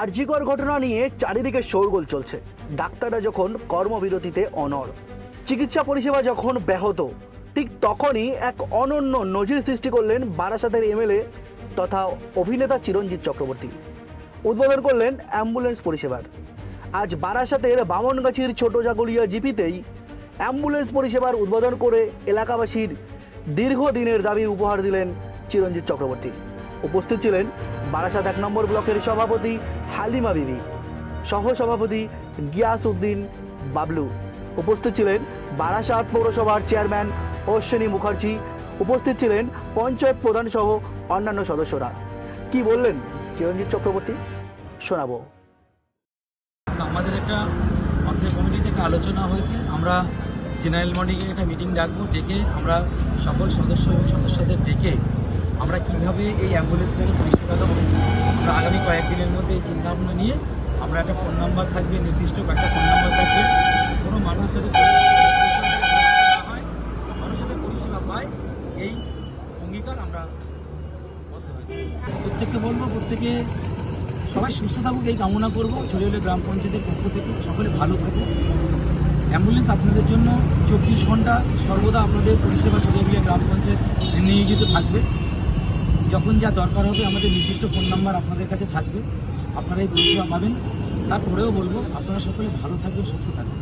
আরজিকর ঘটনা নিয়ে চারিদিকে শোরগোল চলছে। ডাক্তাররা যখন কর্মবিরতিতে অনড়, চিকিৎসা পরিষেবা যখন ব্যাহত, ঠিক তখনই এক অনন্য নজির সৃষ্টি করলেন বারাসাতের এমএলএ তথা অভিনেতা চিরঞ্জিত চক্রবর্তী। উদ্বোধন করলেন অ্যাম্বুলেন্স পরিষেবার। আজ বারাসাতের বামনগাছির ছোট জাগুলিয়া জিপিতেই অ্যাম্বুলেন্স পরিষেবার উদ্বোধন করে এলাকাবাসীর দীর্ঘদিনের দাবি উপহার দিলেন চিরঞ্জিত চক্রবর্তী। উপস্থিত ছিলেন বারাসাত এক নম্বর ব্লকের সভাপতি হালিমা বিবি সহ সভাপতি গিয়াস উদ্দিন বাবলু। উপস্থিত ছিলেন বারাসাত পৌরসভার চেয়ারম্যান অশ্বিনী মুখার্জি। উপস্থিত ছিলেন পঞ্চায়েত প্রধান সহ অন্যান্য সদস্যরা। কি বললেন চিরঞ্জিত চক্রবর্তী? শোনাবো। আমাদের একটা পঞ্চায়েত কমিটিতে একটা আলোচনা হয়েছে। আমরা জেনারেল মর্নিংয়ে একটা মিটিং ডাকবো, ডেকে আমরা সকল সদস্য এবং সদস্যদের ডেকে আমরা কীভাবে এই অ্যাম্বুলেন্সটাকে পরিষেবা দেবো। আমরা আগামী কয়েকদিনের মধ্যে এই চিন্তাভাবনা নিয়ে আমরা একটা ফোন নাম্বার থাকবে, নির্দিষ্ট একটা ফোন নাম্বার থাকবে। কোনো মানুষ যাতে হয় মানুষ যাতে পরিষেবা পায়, এই অঙ্গীকার আমরা প্রত্যেককে বলব, প্রত্যেকে সবাই সুস্থ থাকুক, এই কামনা করব। ছড়িয়ে গ্রাম পঞ্চায়েতের পক্ষ থেকে। সকলে ভালো থাকুক। অ্যাম্বুলেন্স আপনাদের জন্য চব্বিশ ঘণ্টা সর্বদা আপনাদের পরিষেবা ছড়িয়ে গ্রাম পঞ্চায়েত নিয়োজিত থাকবে। যখন যা দরকার হবে আমাদের নির্দিষ্ট ফোন নাম্বার আপনাদের কাছে থাকবে। আপনারা এই পরিষেবা পাবেন। তারপরেও বলব, আপনারা সকলে ভালো থাকবেন, সুস্থ থাকবেন.